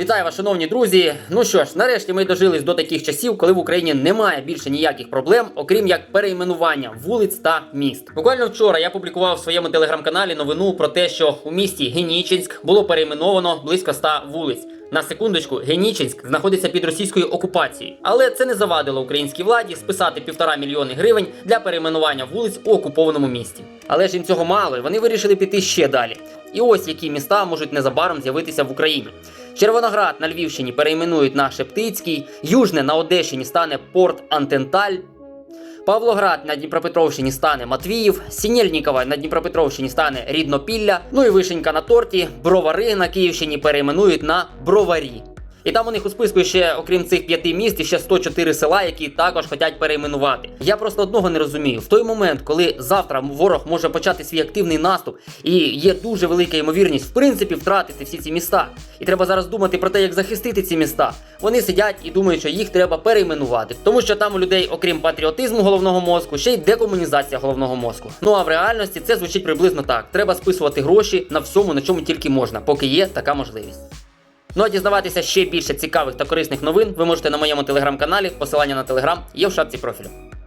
Вітаю вас, шановні друзі. Ну що ж, нарешті ми дожились до таких часів, коли в Україні немає більше ніяких проблем, окрім як перейменування вулиць та міст. Буквально вчора я публікував в своєму телеграм-каналі новину про те, що у місті Генічинськ було перейменовано близько 100 вулиць. На секундочку, Генічинськ знаходиться під російською окупацією, але це не завадило українській владі списати півтора мільйони гривень для перейменування вулиць у окупованому місті. Але ж їм цього мало, і вони вирішили піти ще далі. І ось які міста можуть незабаром з'явитися в Україні. Червоноград на Львівщині перейменують на Шептицький, Южне на Одещині стане Порт Антенталь. Павлоград на Дніпропетровщині стане Матвіїв, Сінєльнікова на Дніпропетровщині стане Ріднопілля, ну і вишенька на торті, Бровари на Київщині перейменують на Броварі. І там у них у списку ще, окрім цих п'яти міст, ще 104 села, які також хочуть перейменувати. Я просто одного не розумію. В той момент, коли завтра ворог може почати свій активний наступ, і є дуже велика ймовірність, в принципі, втратити всі ці міста. І треба зараз думати про те, як захистити ці міста. Вони сидять і думають, що їх треба перейменувати, тому що там у людей, окрім патріотизму головного мозку, ще й декомунізація головного мозку. Ну а в реальності це звучить приблизно так: треба списувати гроші на всьому, на чому тільки можна, поки є така можливість. Ну а дізнаватися ще більше цікавих та корисних новин ви можете на моєму телеграм-каналі. Посилання на телеграм є в шапці профілю.